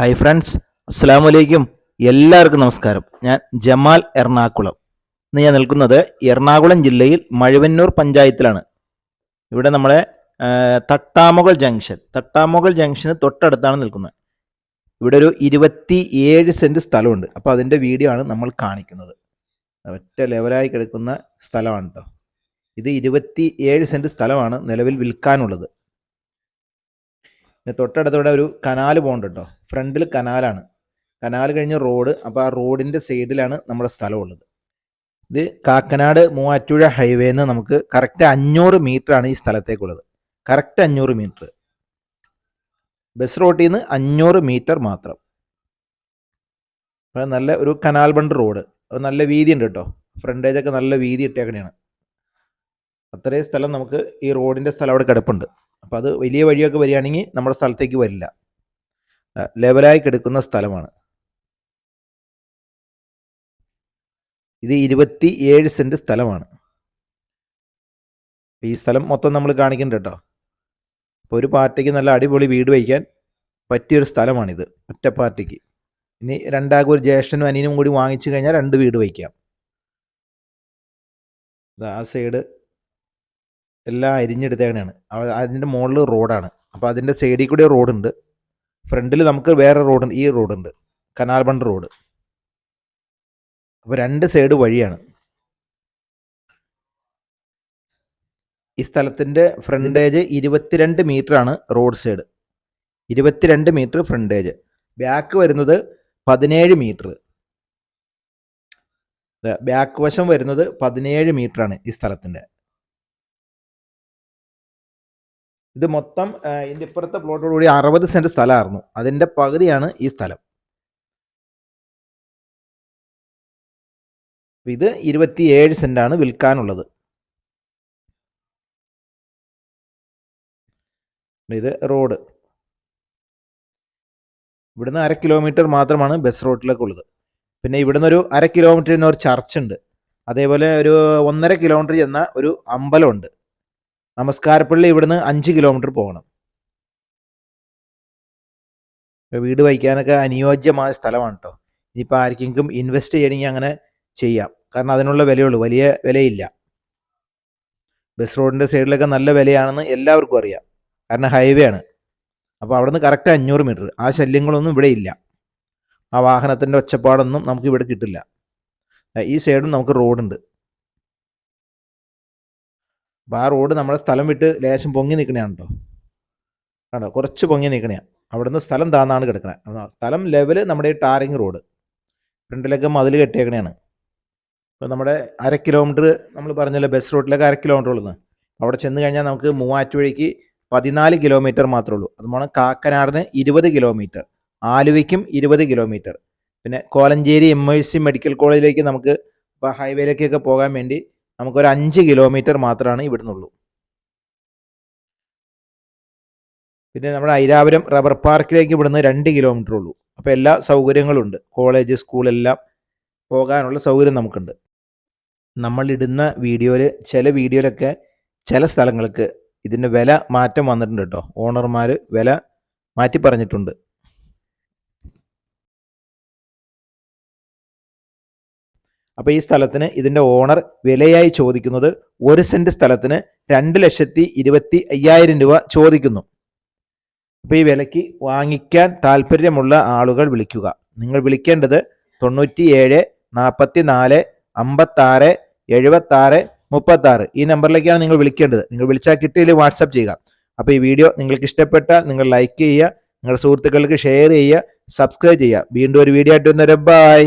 Hi friends അസ്സാം വലൈക്കും എല്ലാവർക്കും നമസ്കാരം. ഞാൻ ജമാൽ എറണാകുളം. ഇന്ന് ഞാൻ നിൽക്കുന്നത് എറണാകുളം ജില്ലയിൽ മഴുവന്നൂർ പഞ്ചായത്തിലാണ്. ഇവിടെ നമ്മളെ തട്ടാമുകൾ ജംഗ്ഷൻ. തട്ടാമുകൾ ജംഗ്ഷന് തൊട്ടടുത്താണ് നിൽക്കുന്നത്. ഇവിടെ ഒരു ഇരുപത്തി ഏഴ് സെന്റ് സ്ഥലമുണ്ട്. അപ്പോൾ അതിന്റെ വീഡിയോ ആണ് നമ്മൾ കാണിക്കുന്നത്. ഒറ്റ ലെവലായി കിടക്കുന്ന സ്ഥലമാണ് കേട്ടോ ഇത് ഇരുപത്തി ഏഴ് സെന്റ് സ്ഥലമാണ് നിലവിൽ വിൽക്കാനുള്ളത്. പിന്നെ തൊട്ടടുത്തൂടെ ഒരു കനാൽ പോകുന്നുണ്ട് കേട്ടോ ഫ്രണ്ടിൽ കനാലാണ്. കനാൽ കഴിഞ്ഞ് റോഡ് അപ്പോൾ ആ റോഡിന്റെ സൈഡിലാണ് നമ്മുടെ സ്ഥലമുള്ളത്. ഇത് കാക്കനാട് മൂവാറ്റുപുഴ ഹൈവേന്ന് നമുക്ക് കറക്റ്റ് അഞ്ഞൂറ് ആണ് ഈ സ്ഥലത്തേക്കുള്ളത്. കറക്റ്റ് അഞ്ഞൂറ് മീറ്റർ ബസ് റോട്ടിൽ നിന്ന് അഞ്ഞൂറ് മീറ്റർ മാത്രം. അപ്പോൾ നല്ല ഒരു കനാൽ ബണ്ട് റോഡ് നല്ല വീതി ഉണ്ട് കേട്ടോ ഫ്രണ്ടേജൊക്കെ നല്ല വീതി ഇട്ടേക്കണെയാണ് അത്രയും സ്ഥലം നമുക്ക് ഈ റോഡിന്റെ സ്ഥലം അവിടെ കിടപ്പുണ്ട്. അപ്പോൾ അത് വലിയ വഴിയൊക്കെ വരികയാണെങ്കിൽ നമ്മുടെ സ്ഥലത്തേക്ക് വരില്ല. ലെവലായി കിടക്കുന്ന സ്ഥലമാണ്. ഇത് ഇരുപത്തി ഏഴ് സെന്റ് സ്ഥലമാണ് ഈ സ്ഥലം മൊത്തം നമ്മൾ കാണിക്കുന്നുണ്ട് കേട്ടോ. അപ്പോൾ ഒരു പാർട്ടിക്ക് നല്ല അടിപൊളി വീട് വയ്ക്കാൻ പറ്റിയൊരു സ്ഥലമാണിത് ഒറ്റ പാർട്ടിക്ക്. ഇനി രണ്ടാൾക്കും ഒരു ജ്യേഷ്ഠനും അനിയനും കൂടി വാങ്ങിച്ചു കഴിഞ്ഞാൽ രണ്ട് വീട് വയ്ക്കാം. ആ സൈഡ് എല്ലാം അരിഞ്ഞെടുത്തേക്കണയാണ് അതിന്റെ മുകളിൽ റോഡാണ്. അപ്പോൾ അതിന്റെ സൈഡിൽ കൂടി റോഡുണ്ട്. ഫ്രണ്ടിൽ നമുക്ക് വേറെ റോഡുണ്ട് ഈ റോഡുണ്ട്. Canal bund road. അപ്പോൾ രണ്ട് സൈഡ് വഴിയാണ്. ഈ സ്ഥലത്തിന്റെ ഫ്രണ്ടേജ് ഇരുപത്തിരണ്ട് ആണ് റോഡ് സൈഡ് ഇരുപത്തിരണ്ട് മീറ്റർ ഫ്രണ്ടേജ് ബാക്ക് വരുന്നത് പതിനേഴ് മീറ്റർ ബാക്ക് വശം വരുന്നത് പതിനേഴ് ആണ് ഈ സ്ഥലത്തിന്റെ ഇത് മൊത്തം ഇതിന്റെ ഇപ്പുറത്തെ പ്ലോട്ടോട് കൂടി അറുപത് സെന്റ് സ്ഥലമായിരുന്നു. അതിന്റെ പകുതിയാണ് ഈ സ്ഥലം. ഇത് ഇരുപത്തി ഏഴ് സെന്റാണ് വിൽക്കാനുള്ളത്. ഇത് റോഡ് ഇവിടുന്ന് അര കിലോമീറ്റർ മാത്രമാണ് ബസ് ഉള്ളത് പിന്നെ ഇവിടുന്ന് ഒരു അര കിലോമീറ്റർ ഒരു ചർച്ച് ഉണ്ട്. അതേപോലെ ഒരു ഒന്നര കിലോമീറ്റർ ചെന്ന ഒരു അമ്പലമുണ്ട്. നമസ്കാരപ്പള്ളി ഇവിടുന്ന് അഞ്ച് കിലോമീറ്റർ പോകണം. വീട് വയ്ക്കാനൊക്കെ അനുയോജ്യമായ സ്ഥലമാണ് കേട്ടോ ഇനിയിപ്പോൾ ആർക്കെങ്കിലും ഇൻവെസ്റ്റ് ചെയ്യണമെങ്കിൽ അങ്ങനെ ചെയ്യാം. കാരണം അതിനുള്ള വിലയുള്ളൂ. വലിയ വിലയില്ല. ബസ് റോഡിന്റെ സൈഡിലൊക്കെ നല്ല വിലയാണെന്ന് എല്ലാവർക്കും അറിയാം. കാരണം ഹൈവേ ആണ്. അപ്പോൾ അവിടുന്ന് കറക്റ്റ് അഞ്ഞൂറ് മീറ്റർ ആ ശല്യങ്ങളൊന്നും ഇവിടെ ഇല്ല. ആ വാഹനത്തിന്റെ ഒച്ചപ്പാടൊന്നും നമുക്ക് ഇവിടെ കിട്ടില്ല. ഈ സൈഡും നമുക്ക് റോഡുണ്ട് അപ്പോൾ ആ റോഡ് നമ്മുടെ സ്ഥലം വിട്ട് ലേശം പൊങ്ങി നിൽക്കണയാണ് കേട്ടോ കണ്ടോ? കുറച്ച് പൊങ്ങി നിൽക്കണയാണ് അവിടുന്ന് സ്ഥലം താന്നാണ് കിടക്കണത് സ്ഥലം ലെവൽ നമ്മുടെ ഈ ടാറിങ് റോഡ്. ഫ്രണ്ടിലൊക്കെ മതിൽ കെട്ടിയേക്കണയാണ്. ഇപ്പോൾ നമ്മുടെ അര കിലോമീറ്റർ നമ്മൾ പറഞ്ഞല്ലോ ബസ് റൂട്ടിലൊക്കെ അര കിലോമീറ്റർ ഉള്ളത് അവിടെ ചെന്ന് കഴിഞ്ഞാൽ നമുക്ക് മൂവാറ്റുപുഴയ്ക്ക് പതിനാല് കിലോമീറ്റർ മാത്രമേ ഉള്ളൂ. അതുപോലെ കാക്കനാടിന് ഇരുപത് കിലോമീറ്റർ ആലുവയ്ക്കും ഇരുപത് കിലോമീറ്റർ പിന്നെ Kolenchery M I C medical കോളേജിലേക്ക് നമുക്ക് ഇപ്പോൾ ഹൈവേയിലേക്കൊക്കെ പോകാൻ വേണ്ടി നമുക്കൊരു അഞ്ച് കിലോമീറ്റർ മാത്രമാണ് ഇവിടുന്നുള്ളൂ. പിന്നെ നമ്മുടെ ഐരാപുരം റബ്ബർ പാർക്കിലേക്ക് ഇവിടുന്ന് രണ്ട് കിലോമീറ്റർ ഉള്ളൂ. അപ്പോൾ എല്ലാ സൗകര്യങ്ങളും ഉണ്ട് കോളേജ് സ്കൂളെല്ലാം പോകാനുള്ള സൗകര്യം നമുക്കുണ്ട്. നമ്മളിടുന്ന വീഡിയോയിൽ ചില വീഡിയോയിലൊക്കെ ചില സ്ഥലങ്ങൾക്ക് ഇതിന്റെ വില മാറ്റം വന്നിട്ടുണ്ട് കേട്ടോ. ഓണർമാർ വില മാറ്റി പറഞ്ഞിട്ടുണ്ട്. അപ്പോൾ ഈ സ്ഥലത്തിന് ഇതിന്റെ ഓണർ വിലയായി ചോദിക്കുന്നത് ഒരു സെന്റ് സ്ഥലത്തിന് രണ്ട് ലക്ഷത്തി ഇരുപത്തി അയ്യായിരം രൂപ ചോദിക്കുന്നു. അപ്പോൾ ഈ വിലയ്ക്ക് വാങ്ങിക്കാൻ താല്പര്യമുള്ള ആളുകൾ വിളിക്കുക. നിങ്ങൾ വിളിക്കേണ്ടത് തൊണ്ണൂറ്റി ഏഴ് നാൽപ്പത്തി നാല് അമ്പത്താറ് എഴുപത്താറ് മുപ്പത്താറ്. ഈ നമ്പറിലേക്കാണ് നിങ്ങൾ വിളിക്കേണ്ടത്. നിങ്ങൾ വിളിച്ചാൽ കിട്ടിയില്ല വാട്സപ്പ് ചെയ്യുക. അപ്പോൾ ഈ വീഡിയോ നിങ്ങൾക്ക് ഇഷ്ടപ്പെട്ടാൽ നിങ്ങൾ ലൈക്ക് ചെയ്യുക. നിങ്ങളുടെ സുഹൃത്തുക്കൾക്ക് ഷെയർ ചെയ്യുക. സബ്സ്ക്രൈബ് ചെയ്യുക. വീണ്ടും ഒരു വീഡിയോ ആയിട്ട് വന്നേരം ബൈ.